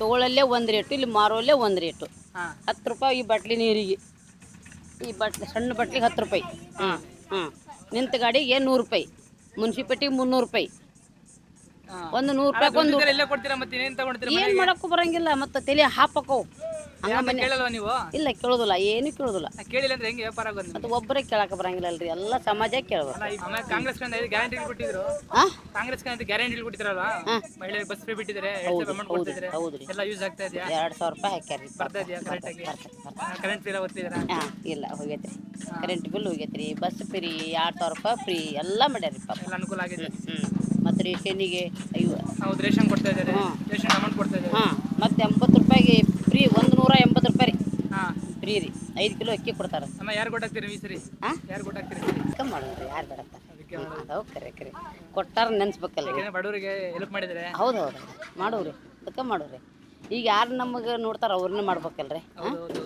ತಗೊಳ್ಳಲ್ಲೇ ಒಂದು ರೇಟು ಇಲ್ಲಿ ಮಾರೋಲ್ಲೇ ಒಂದು ರೇಟು. ಹತ್ತು ರೂಪಾಯಿ ಈ ಬಟ್ಲಿ ನೀರಿಗೆ. ಈ ಬಟ್ಲಿ ಸಣ್ಣ ಬಟ್ಲಿಗೆ ಹತ್ತು ರೂಪಾಯಿ. ಹಾಂ. ಹಾಂ ನಿಂತ ಗಾಡಿಗೆ ನೂರು ರೂಪಾಯಿ ಮುನ್ಸಿಪಾಲ್ಟಿಗೆ ಮುನ್ನೂರು ರೂಪಾಯಿ. ಒಂದು ನೂರು ರೂಪಾಯಿ ಒಂದು ಏನು ಮಾಡಕ್ಕೂ ಬರೋಂಗಿಲ್ಲ ಮತ್ತು ತಲೆ ಹಾಪಕ್ಕವು. ಕೇಳಲ್ವಾ ನೀವು? ಇಲ್ಲ ಕೇಳೋದಿಲ್ಲ ಏನು ಕೇಳೋದಿಲ್ಲ. ಕೇಳಿಲ್ಲ ಅಂದ್ರೆ ಹೆಂಗೆ ವ್ಯಾಪಾರ ಆಗೋದು ನಿಮ್ಗೆ? ಮತ್ತು ಒಬ್ಬರೇ ಕೇಳಕ್ಕೆ ಬರಂಗಿಲ್ಲ ಅಲ್ರಿ ಎಲ್ಲ ಸಮಾಜ ಕೇಳ್ಬೇಕು ಆಮೇಲೆ ಕಾಂಗ್ರೆಸ್ ಕಂದ ಗ್ಯಾರಂಟಿ ಕೊಟ್ಟಿದ್ರು. ಹಾಂ? ಕಾಂಗ್ರೆಸ್ ಕಂದ ಗ್ಯಾರಂಟಿ ಬಿಟ್ಟಿದ್ರಲ್ಲ ಮಹಿಳೆ ಬಸ್ ಫ್ರೀ ಬಿಟ್ಟಿದ್ರೆ ಎರಡು ಸಾವಿರ ಅಮೌಂಟ್ ಕೊಡ್ತಿದ್ದಾರೆ ಹೌದು ರೀ. ಎಲ್ಲ ಯೂಸ್ ಆಗ್ತಾ ಇದೆಯಾ? ಎರಡು ಸಾವಿರ ರೂಪಾಯಿ ಹಾಕ್ಯಾರಿ ಬರ್ತಾ ಇದೆಯಾ ಕರೆಕ್ಟ್ ಆಗಿ ಕರೆಂಟ್ ಬಿಲ್ ಹಾಂ ಇಲ್ಲ ಹೋಗೈತ್ರಿ. ಕರೆಂಟ್ ಬಿಲ್ ಹೋಗೈತ್ರಿ ಬಸ್ ಫ್ರೀ ಎರಡು ಸಾವಿರ ರೂಪಾಯಿ ಫ್ರೀ ಎಲ್ಲ ಮಾಡ್ಯಾರಿ ಪಾಪ. ಎಲ್ಲ ಅನುಕೂಲ ಆಗಿದೆ. ಮತ್ತೆ ಮತ್ತು ಅಯ್ಯೋ ಹೌದು ರೇಷನ್ ಕೊಡ್ತಾ ಇದ್ದಾರೆ. ರೇಷನ್ ಅಮೌಂಟ್ ಕೊಡ್ತಾ ಇದ್ದಾರೆ ಹಾಂ ಮತ್ತು ಎಂಬತ್ತು ರೂಪಾಯಿಗೆ ಫ್ರೀ ಒಂದು ನೂರ ಎಂಬತ್ತು ರೂಪಾಯಿ ರೀ ಹಾಂ ಫ್ರೀ ರೀ ಐದು ಕಿಲೋ ಅಕ್ಕಿ ಕೊಡ್ತಾರ. ಅಮ್ಮ ಯಾರು ಕೊಟ್ಟಾಗ್ತೀರಿ ಈ ಸರಿ? ಹಾಂ ಯಾರು ಕೊಟ್ಟಾಗ್ತೀರಿ ಕಮ್ಮಿ ಮಾಡೋದು ಯಾರು ಬೇಡತ್ತಾರ ಅದಾವ ಕರೆ ಕರೆ. ಕೊಟ್ಟಾರ ನೆನ್ಸ್ಬೇಕಲ್ಲ ಹೌದೌದು ಯಾಕಂದ್ರೆ ಬಡವರಿಗೆ ಹೆಲ್ಪ್ ಮಾಡಿದ್ದಾರೆ ಹೌದು ಹೌದು. ಮಾಡೋರಿ ಅದಕ್ಕೆ ಮಾಡೋರಿ ಈಗ ಯಾರು ನಮಗೆ ನೋಡ್ತಾರ ಅವ್ರನ್ನ ಮಾಡ್ಬೇಕಲ್ರಿ ಹೌದು.